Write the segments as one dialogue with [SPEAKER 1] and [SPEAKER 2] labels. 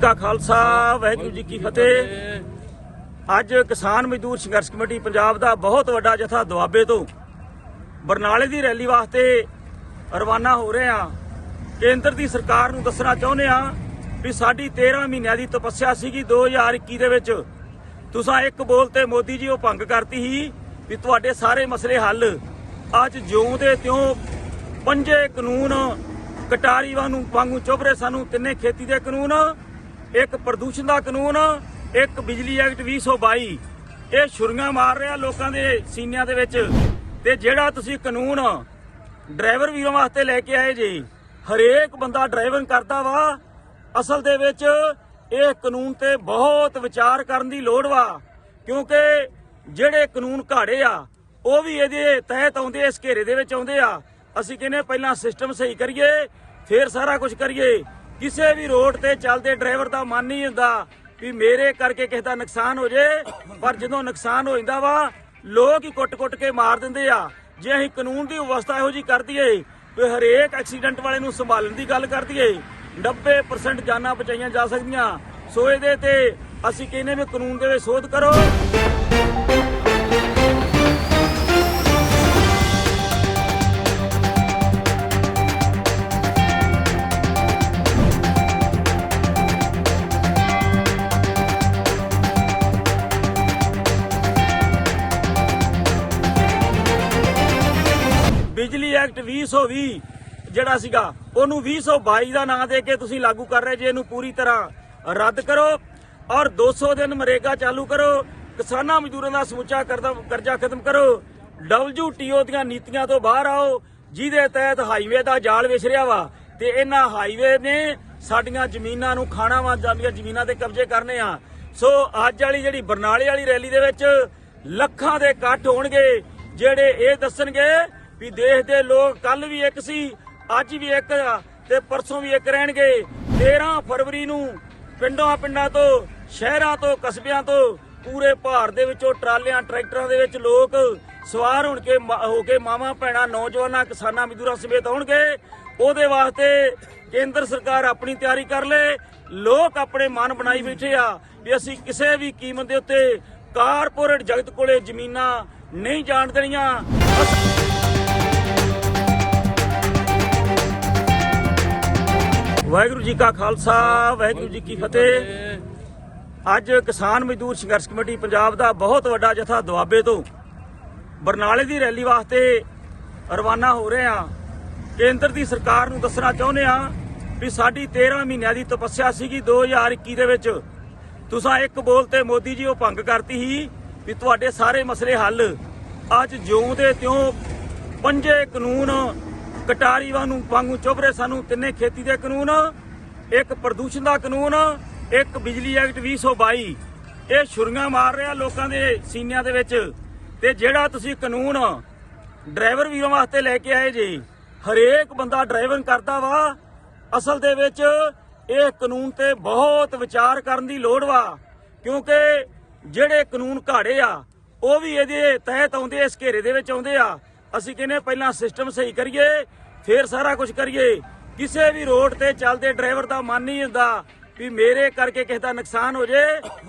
[SPEAKER 1] ਕਾ ਖਾਲਸਾ, ਵਾਹਿਗੁਰੂ ਜੀ ਕੀ ਫਤਿਹ। ਅੱਜ ਕਿਸਾਨ ਮਜ਼ਦੂਰ ਸੰਘਰਸ਼ ਕਮੇਟੀ ਪੰਜਾਬ ਦਾ ਬਹੁਤ ਵੱਡਾ ਜਥਾ ਦੁਆਬੇ ਤੋਂ ਬਰਨਾਲੇ ਦੀ ਰੈਲੀ ਵਾਸਤੇ ਰਵਾਨਾ ਹੋ ਰਹੇ ਆ ਕੇਂਦਰ ਦੀ ਸਰਕਾਰ ਨੂੰ ਦੱਸਣਾ ਚਾਹੁੰਦੇ ਆ ਵੀ ਸਾਡੀ 13 ਮਹੀਨਿਆਂ ਦੀ ਤਪੱਸਿਆ ਸੀਗੀ 2021 ਦੇ ਵਿੱਚ। ਤੁਸੀਂ ਇੱਕ ਬੋਲ ਤੇ ਮੋਦੀ ਜੀ ਉਹ ਭੰਗ ਕਰਤੀ ਸੀ ਵੀ ਤੁਹਾਡੇ ਸਾਰੇ ਮਸਲੇ ਹੱਲ। ਅੱਜ ਜਿਉਂ ਦੇ ਤਿਉਂ ਪੰਜੇ ਕਾਨੂੰਨ ਕਟਾਰੀ ਵਾਂਗੂ ਵਾਂਗੂ ਚੁੱਭ ਸਾਨੂੰ ਤਿੰਨੇ ਖੇਤੀ ਦੇ ਕਾਨੂੰਨ। ਇੱਕ ਪ੍ਰਦੂਸ਼ਣ ਦਾ ਕਾਨੂੰਨ, ਇੱਕ ਬਿਜਲੀ ਐਕਟ 2022 ਇਹ ਛੁਰੀਆਂ ਮਾਰ ਰਿਹਾ ਲੋਕਾਂ ਦੇ ਸੀਨਿਆਂ ਦੇ ਵਿੱਚ। ਤੇ ਜਿਹੜਾ ਤੁਸੀਂ ਕਾਨੂੰਨ ਡਰਾਈਵਰ ਵੀਰਾਂ ਵਾਸਤੇ ਲੈ ਕੇ ਆਏ ਜੀ, ਹਰੇਕ ਬੰਦਾ ਡਰਾਈਵਿੰਗ ਕਰਦਾ ਵਾ। ਅਸਲ ਦੇ ਵਿੱਚ ਇਹ ਕਾਨੂੰਨ ਤੇ ਬਹੁਤ ਵਿਚਾਰ ਕਰਨ ਦੀ ਲੋੜ ਵਾ। ਕਿਉਂਕਿ ਜਿਹੜੇ ਕਾਨੂੰਨ ਘਾੜੇ ਆ, ਉਹ ਵੀ ਇਹਦੇ ਤਹਿਤ ਆਉਂਦੇ ਇਸ ਘੇਰੇ ਦੇ ਵਿੱਚ ਆਉਂਦੇ ਆ। ਅਸੀਂ ਕਹਿੰਦੇ ਪਹਿਲਾਂ ਸਿਸਟਮ ਸਹੀ ਕਰੀਏ, ਫਿਰ ਸਾਰਾ ਕੁਝ ਕਰੀਏ। ਕਿਸੇ ਵੀ ਰੋਡ ਤੇ ਚੱਲਦੇ ਡਰਾਈਵਰ ਦਾ ਮਨ ਨਹੀਂ ਹੁੰਦਾ ਵੀ ਮੇਰੇ ਕਰਕੇ ਕਿਸੇ ਦਾ ਨੁਕਸਾਨ ਹੋ ਜੇ, ਪਰ ਜਦੋਂ ਨੁਕਸਾਨ ਹੋ ਜਾਂਦਾ ਵਾ, ਲੋਕ ਹੀ ਕੁੱਟ-ਕੁੱਟ ਕੇ ਮਾਰ ਦਿੰਦੇ ਆ। ਜੇ ਅਸੀਂ ਕਾਨੂੰਨ ਦੀ ਵਿਵਸਥਾ ਇਹੋ ਜੀ ਕਰ ਦਈਏ, ਵੀ ਹਰੇਕ ਐਕਸੀਡੈਂਟ ਵਾਲੇ ਨੂੰ ਸੰਭਾਲਣ ਦੀ ਗੱਲ ਕਰ ਦਈਏ 90% ਜਾਨਾਂ ਬਚਾਈਆਂ ਜਾ ਸਕਦੀਆਂ। ਸੋ ਇਹਦੇ ਤੇ ਅਸੀਂ ਕਹਿੰਦੇ ਵੀ ਕਾਨੂੰਨ ਦੇ ਵਿੱਚ ਸੋਧ ਕਰੋ। ਐਕਟ 2020 ਜਿਹੜਾ ਸੀਗਾ, ਉਹਨੂੰ 2022 ਦਾ ਨਾਂ ਦੇ ਕੇ ਤੁਸੀਂ ਲਾਗੂ ਕਰ ਰਹੇ ਜੇ ਇਹਨੂੰ ਪੂਰੀ ਤਰ੍ਹਾਂ ਰੱਦ ਕਰੋ ਔਰ 200 ਦਿਨ ਮਰੇਗਾ ਚਾਲੂ ਕਰੋ, ਕਿਸਾਨਾਂ ਮਜ਼ਦੂਰਾਂ ਦਾ ਸਮੁੱਚਾ ਕਰਜ਼ਾ ਖਤਮ ਕਰੋ WTO ਦੀਆਂ ਨੀਤੀਆਂ ਤੋਂ ਬਾਹਰ ਆਓ, ਜਿਹਦੇ ਤਹਿਤ ਹਾਈਵੇ ਦਾ ਜਾਲ ਵਿਛ ਰਿਹਾ ਵਾ ਤੇ ਇਹਨਾਂ ਹਾਈਵੇ ਨੇ ਸਾਡੀਆਂ ਜ਼ਮੀਨਾਂ ਨੂੰ ਖਾਣਾ ਵਾ ਜਾਂਦੀਆਂ ਜ਼ਮੀਨਾਂ ਤੇ ਕਬਜ਼ੇ ਕਰਨੇ ਆ। ਸੋ ਅੱਜ ਵਾਲੀ ਜਿਹੜੀ ਬਰਨਾਲੇ ਵਾਲੀ ਰੈਲੀ ਦੇ ਵਿੱਚ ਲੱਖਾਂ ਦੇ ਇਕੱਠ ਹੋਣਗੇ, ਜਿਹੜੇ ਇਹ ਦੱਸਣਗੇ ਵੀ ਦੇਸ਼ ਦੇ ਲੋਕ ਕੱਲ ਵੀ ਇੱਕ ਸੀ, ਅੱਜ ਵੀ ਇੱਕ ਤੇ ਪਰਸੋਂ ਵੀ ਇੱਕ ਰਹਿਣਗੇ। 13 ਫਰਵਰੀ ਨੂੰ ਪਿੰਡਾਂ ਪਿੰਡਾਂ ਤੋਂ, ਸ਼ਹਿਰਾਂ ਤੋਂ, ਕਸਬਿਆਂ ਤੋਂ ਪੂਰੇ ਭਾਰਤ ਦੇ ਵਿੱਚੋਂ ਟਰਾਲਿਆਂ, ਟਰੈਕਟਰਾਂ ਦੇ ਵਿੱਚ ਲੋਕ ਸਵਾਰ ਹੋਣ ਕੇ ਹੋ ਕੇ ਮਾਵਾਂ, ਭੈਣਾਂ, ਨੌਜਵਾਨਾਂ, ਕਿਸਾਨਾਂ, ਮਜ਼ਦੂਰਾਂ ਸਮੇਤ ਆਉਣਗੇ। ਉਹਦੇ ਵਾਸਤੇ ਕੇਂਦਰ ਸਰਕਾਰ ਆਪਣੀ ਤਿਆਰੀ ਕਰ ਲੇ। ਲੋਕ ਆਪਣੇ ਮਨ ਬਣਾਈ ਬੈਠੇ ਆ ਵੀ ਅਸੀਂ ਕਿਸੇ ਵੀ ਕੀਮਤ ਦੇ ਉੱਤੇ ਕਾਰਪੋਰੇਟ ਜਗਤ ਕੋਲੇ ਜ਼ਮੀਨਾਂ ਨਹੀਂ ਜਾਣ ਦੇਣੀਆਂ। ਵਾਹਿਗੁਰੂ ਜੀ ਕਾ ਖਾਲਸਾ, ਵਾਹਿਗੁਰੂ ਜੀ ਕੀ ਫਤਿਹ। ਅੱਜ ਕਿਸਾਨ ਮਜ਼ਦੂਰ ਸੰਘਰਸ਼ ਕਮੇਟੀ ਪੰਜਾਬ ਦਾ ਬਹੁਤ ਵੱਡਾ ਜਥਾ ਦੁਆਬੇ ਤੋਂ ਬਰਨਾਲੇ ਦੀ ਰੈਲੀ ਵਾਸਤੇ ਰਵਾਨਾ ਹੋ ਰਹੇ ਆ ਕੇਂਦਰ ਦੀ ਸਰਕਾਰ ਨੂੰ ਦੱਸਣਾ ਚਾਹੁੰਦੇ ਆ ਵੀ ਸਾਡੀ 13 ਮਹੀਨਿਆਂ ਦੀ ਤਪੱਸਿਆ ਸੀਗੀ 2021 ਦੇ ਵਿੱਚ। ਤੁਸੀਂ ਇੱਕ ਬੋਲ ਤੇ ਮੋਦੀ ਜੀ ਉਹ ਭੰਗ ਕਰਤੀ ਸੀ ਵੀ ਤੁਹਾਡੇ ਸਾਰੇ ਮਸਲੇ ਹੱਲ। ਅੱਜ ਜਿਉਂ ਦੇ ਤਿਉਂ ਪੰਜੇ ਕਾਨੂੰਨ ਕਟਾਰੀ ਵਾਂਗੂ ਵਾਂਗੂ ਚੁੱਭ ਰਹੇ ਸਾਨੂੰ ਤਿੰਨੇ ਖੇਤੀ ਦੇ ਕਾਨੂੰਨ, ਇੱਕ ਪ੍ਰਦੂਸ਼ਣ ਦਾ ਕਾਨੂੰਨ, ਇੱਕ ਬਿਜਲੀ ਐਕਟ 2022 ਇਹ ਛੁਰੀਆਂ ਮਾਰ ਰਿਹਾ ਲੋਕਾਂ ਦੇ ਸੀਨਿਆਂ ਦੇ ਵਿੱਚ। ਤੇ ਜਿਹੜਾ ਤੁਸੀਂ ਕਾਨੂੰਨ ਡਰਾਈਵਰ ਵੀਰਾਂ ਵਾਸਤੇ ਲੈ ਕੇ ਆਏ ਜੀ, ਹਰੇਕ ਬੰਦਾ ਡਰਾਈਵਿੰਗ ਕਰਦਾ ਵਾ। ਅਸਲ ਦੇ ਵਿੱਚ ਇਹ ਕਾਨੂੰਨ ਤੇ ਬਹੁਤ ਵਿਚਾਰ ਕਰਨ ਦੀ ਲੋੜ ਵਾ। ਕਿਉਂਕਿ ਜਿਹੜੇ ਕਾਨੂੰਨ ਘਾੜੇ ਆ, ਉਹ ਵੀ ਇਹਦੇ ਤਹਿਤ ਆਉਂਦੇ ਇਸ ਘੇਰੇ ਦੇ ਵਿੱਚ ਆਉਂਦੇ ਆ। ਅਸੀਂ ਕਹਿੰਦੇ ਪਹਿਲਾਂ ਸਿਸਟਮ ਸਹੀ ਕਰੀਏ, ਫਿਰ ਸਾਰਾ ਕੁਝ ਕਰੀਏ। ਕਿਸੇ ਵੀ ਰੋਡ ਤੇ ਚੱਲਦੇ ਡਰਾਈਵਰ ਦਾ ਮਨ ਨਹੀਂ ਹੁੰਦਾ ਵੀ ਮੇਰੇ ਕਰਕੇ ਕਿਸੇ ਦਾ ਨੁਕਸਾਨ ਹੋ ਜੇ,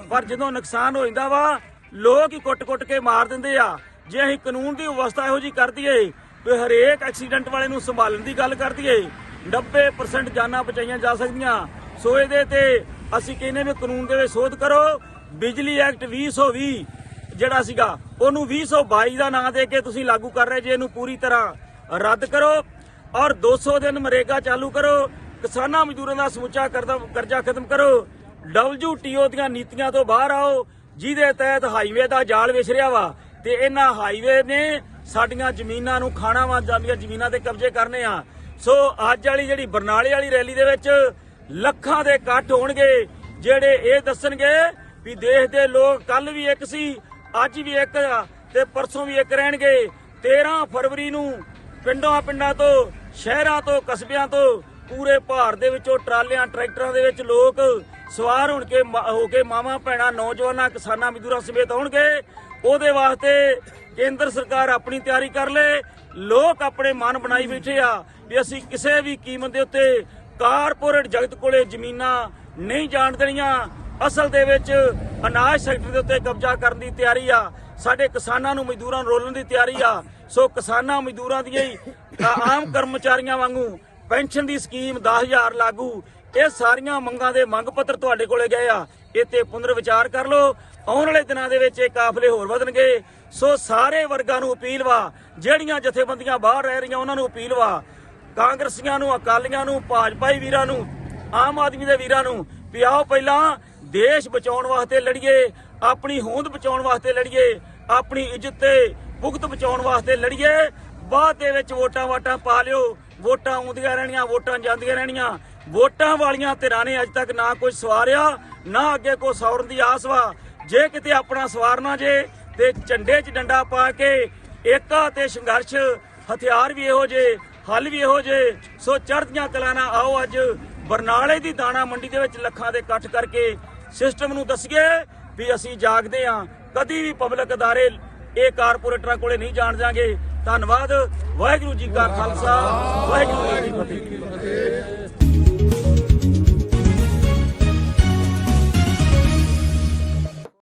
[SPEAKER 1] ਪਰ ਜਦੋਂ ਨੁਕਸਾਨ ਹੋ ਜਾਂਦਾ ਵਾ, ਲੋਕ ਹੀ ਕੁੱਟ-ਕੁੱਟ ਕੇ ਮਾਰ ਦਿੰਦੇ ਆ। ਜੇ ਅਸੀਂ ਕਾਨੂੰਨ ਦੀ ਵਿਵਸਥਾ ਇਹੋ ਜੀ ਕਰ ਦਈਏ, ਵੀ ਹਰੇਕ ਐਕਸੀਡੈਂਟ ਵਾਲੇ ਨੂੰ ਸੰਭਾਲਣ ਦੀ ਗੱਲ ਕਰ ਦਈਏ 90% ਜਾਨਾਂ ਬਚਾਈਆਂ ਜਾ ਸਕਦੀਆਂ। ਸੋ ਇਹਦੇ ਤੇ ਅਸੀਂ ਕਹਿੰਦੇ ਵੀ ਕਾਨੂੰਨ ਦੇ ਵਿੱਚ ਸੋਧ ਕਰੋ, ਬਿਜਲੀ ਐਕਟ 2020 ਜਿਹੜਾ ਸੀਗਾ, ਉਹਨੂੰ 2022 ਦਾ ਨਾਂ ਦੇ ਕੇ ਤੁਸੀਂ ਲਾਗੂ ਕਰ ਰਹੇ ਜੇ, ਇਹਨੂੰ ਪੂਰੀ ਤਰ੍ਹਾਂ ਰੱਦ ਕਰੋ ਔਰ 200 ਦਿਨ ਮਰੇਗਾ ਚਾਲੂ ਕਰੋ, ਕਿਸਾਨਾਂ ਮਜ਼ਦੂਰਾਂ ਦਾ ਸਮੁੱਚਾ ਕਰਜ਼ਾ ਖਤਮ ਕਰੋ WTO ਦੀਆਂ ਨੀਤੀਆਂ ਤੋਂ ਬਾਹਰ ਆਓ, ਜਿਹਦੇ ਤਹਿਤ ਹਾਈਵੇ ਦਾ ਜਾਲ ਵਿਛ ਰਿਹਾ ਵਾ, ਤੇ ਇਹਨਾਂ ਹਾਈਵੇ ਨੇ ਸਾਡੀਆਂ ਜ਼ਮੀਨਾਂ ਨੂੰ ਖਾਣਾ ਵਾਂ ਜਾਂਦੀਆਂ ਜ਼ਮੀਨਾਂ ਤੇ ਕਬਜ਼ੇ ਕਰਨੇ ਆ। ਸੋ ਅੱਜ ਵਾਲੀ ਜਿਹੜੀ ਬਰਨਾਲੇ ਵਾਲੀ ਰੈਲੀ ਦੇ ਵਿੱਚ ਲੱਖਾਂ ਦੇ ਇਕੱਠ ਹੋਣਗੇ, ਜਿਹੜੇ ਇਹ ਦੱਸਣਗੇ ਵੀ ਦੇਸ਼ ਦੇ ਲੋਕ ਕੱਲ ਵੀ ਇੱਕ ਸੀ ਅੱਜ ਵੀ ਇੱਕ ਆ ਤੇ ਪਰਸੋਂ ਵੀ ਇੱਕ ਰਹਿਣਗੇ। 13 ਫਰਵਰੀ ਨੂੰ ਪਿੰਡਾਂ ਪਿੰਡਾਂ ਤੋਂ, ਸ਼ਹਿਰਾਂ ਤੋਂ, ਕਸਬਿਆਂ ਤੋਂ ਪੂਰੇ ਭਾਰਤ ਦੇ ਵਿੱਚੋਂ ਟਰਾਲਿਆਂ, ਟਰੈਕਟਰਾਂ ਦੇ ਵਿੱਚ ਲੋਕ ਸਵਾਰ ਹੋਣ ਕੇ ਹੋ ਕੇ ਮਾਵਾਂ, ਭੈਣਾਂ, ਨੌਜਵਾਨਾਂ, ਕਿਸਾਨਾਂ, ਮਜ਼ਦੂਰਾਂ ਸਮੇਤ ਆਉਣਗੇ। ਉਹਦੇ ਵਾਸਤੇ ਕੇਂਦਰ ਸਰਕਾਰ ਆਪਣੀ ਤਿਆਰੀ ਕਰ ਲੇ। ਲੋਕ ਆਪਣੇ ਮਨ ਬਣਾਈ ਬੈਠੇ ਆ ਵੀ ਅਸੀਂ ਕਿਸੇ ਵੀ ਕੀਮਤ ਦੇ ਉੱਤੇ ਕਾਰਪੋਰੇਟ ਜਗਤ ਕੋਲੇ ਜ਼ਮੀਨਾਂ ਨਹੀਂ ਜਾਣ ਦੇਣੀਆਂ। ਅਸਲ ਦੇ ਵਿੱਚ ਅਨਾਜ ਸੈਕਟਰ ਦੇ ਉੱਤੇ ਕਬਜ਼ਾ ਕਰਨ ਦੀ ਤਿਆਰੀ ਆ। ਸਾਡੇ ਕਿਸਾਨਾਂ ਨੂੰ ਮਜ਼ਦੂਰਾਂ ਨੂੰ ਰੋਲਣ ਦੀ ਤਿਆਰੀ ਆ। ਸੋ ਕਿਸਾਨਾਂ ਮਜ਼ਦੂਰਾਂ ਦੀਆਂ ਆਮ ਕਰਮਚਾਰੀਆਂ ਵਾਂਗੂ ਪੈਨਸ਼ਨ ਦੀ ਸਕੀਮ 10000 ਲਾਗੂ। ਇਹ ਸਾਰੀਆਂ ਮੰਗਾਂ ਦੇ ਮੰਗ ਪੱਤਰ ਤੁਹਾਡੇ ਕੋਲੇ ਗਏ ਆ। ਇਹ ਤੇ ਪੁਨਰ ਵਿਚਾਰ ਕਰ ਲਓ। ਆਉਣ ਵਾਲੇ ਦਿਨਾਂ ਦੇ ਵਿੱਚ ਇਹ ਕਾਫਲੇ ਹੋਰ ਵਧਣਗੇ। ਸੋ ਸਾਰੇ ਵਰਗਾਂ ਨੂੰ ਅਪੀਲ ਵਾ, ਜਿਹੜੀਆਂ ਜਥੇਬੰਦੀਆਂ ਬਾਹਰ ਰਹਿ ਰਹੀਆਂ, ਉਹਨਾਂ ਨੂੰ ਅਪੀਲ ਵਾ। ਕਾਂਗਰਸੀਆਂ ਨੂੰ, ਅਕਾਲੀਆਂ ਨੂੰ, ਭਾਜਪਾਈ ਵੀਰਾਂ ਨੂੰ, ਆਮ ਆਦਮੀ ਦੇ ਵੀਰਾਂ ਨੂੰ ਵੀ ਆਓ ਪਹਿਲਾਂ ਦੇਸ਼ ਬਚਾਉਣ ਵਾਸਤੇ ਲੜੀਏ, ਆਪਣੀ ਹੋਂਦ ਬਚਾਉਣ ਵਾਸਤੇ ਲੜੀਏ, ਆਪਣੀ ਇੱਜ਼ਤ ਤੇ ਭੁਗਤ ਬਚਾਉਣ ਵਾਸਤੇ ਲੜੀਏ। ਬਾਅਦ ਦੇ ਵਿੱਚ ਵੋਟਾਂ ਵਾਟਾਂ ਪਾ ਲਿਓ। ਵੋਟਾਂ ਆਉਂਦੀਆਂ ਰਹਿਣੀਆਂ, ਵੋਟਾਂ ਜਾਂਦੀਆਂ ਰਹਿਣੀਆਂ। ਵੋਟਾਂ ਵਾਲੀਆਂ ਧਿਰਾਂ ਨੇ ਅੱਜ ਤੱਕ ਨਾ ਕੋਈ ਸਵਾਰਿਆ, ਨਾ ਅੱਗੇ ਕੋ ਸੌਰਨ ਦੀ ਆਸ ਵਾ। ਜੇ ਕਿਤੇ ਆਪਣਾ ਸਵਾਰਨਾ ਜੇ, ਤੇ ਝੰਡੇ 'ਚ ਡੰਡਾ ਪਾ ਕੇ ਏਕਾ ਤੇ ਸੰਘਰਸ਼, ਹਥਿਆਰ ਵੀ ਇਹੋ ਜੇ ਹੱਲ ਵੀ ਇਹੋ ਜੇ ਸੋ ਚੜ੍ਹਦੀਆਂ ਕਲਾਂ ਆਓ ਅੱਜ ਬਰਨਾਲੇ ਦੀ ਦਾਣਾ ਮੰਡੀ ਦੇ ਵਿੱਚ ਲੱਖਾਂ ਦੇ ਇਕੱਠ ਕਰਕੇ ਸਿਸਟਮ ਨੂੰ ਦੱਸੀਏ ਵੀ ਅਸੀਂ ਜਾਗਦੇ ਹਾਂ। ਕਦੀ ਵੀ ਪਬਲਿਕ ਅਦਾਰੇ ਇਹ ਕਾਰਪੋਰੇਟਰਾਂ ਕੋਲੇ ਨਹੀਂ ਜਾਣ ਜਾਾਂਗੇ ਧੰਨਵਾਦ। ਵਾਹਿਗੁਰੂ ਜੀ ਕਾ ਖਾਲਸਾ। ਵਾਹਿਗੁਰੂ ਜੀ ਕੀ ਫਤਿਹ।